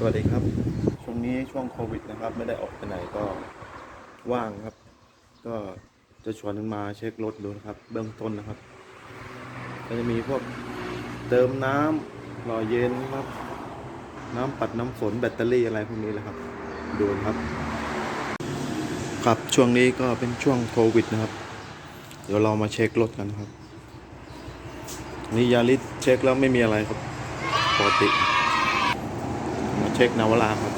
สวัสดีครับ ช่วงนี้ช่วงโควิดนะครับ ไม่ได้ออกไปไหนก็ว่างครับ ก็จะชวนกันมาเช็ครถดูนะครับ เบื้องต้นนะครับ ก็จะมีพวกเติมน้ำหล่อเย็นครับ น้ำปัดน้ำฝนแบตเตอรี่อะไรพวกนี้แหละครับ ดูครับ ครับช่วงนี้ก็เป็นช่วงโควิดนะครับ เดี๋ยวเรามาเช็ครถกันครับ นี่ยาลิสเช็คแล้วไม่มีอะไรครับปกติ เช็คนาวราครับ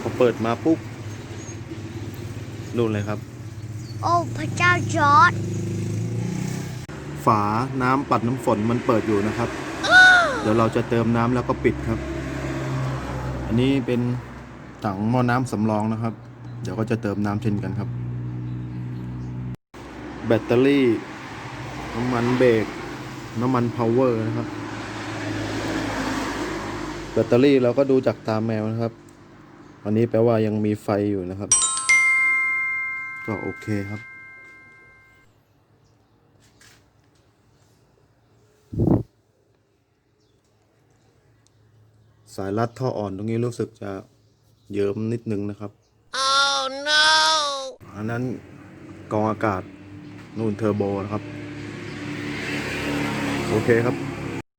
พอเปิดมาปุ๊บนู่นเลยครับ โอ้ พระเจ้าจอร์ดฝาน้ำปัดน้ำฝนมันเปิดอยู่นะครับ เดี๋ยวเราจะเติมน้ำแล้วก็ปิดครับ อันนี้เป็นถังหม้อน้ำสำรองนะครับ เดี๋ยวก็จะเติมน้ำเช่นกันครับ แบตเตอรี่ น้ำมันเบรก น้ำมันพาวเวอร์นะครับ แบตเตอรี่เราก็ดูจากตาแมวนะครับ อันนี้แปลว่ายังมีไฟอยู่นะครับ ก็โอเคครับสายรัดท่ออ่อนตรงนี้รู้สึกจะเยิ้มนิดนึงนะครับ oh no อันนั้นกรองอากาศ นู่นเทอร์โบนะครับ โอเคครับ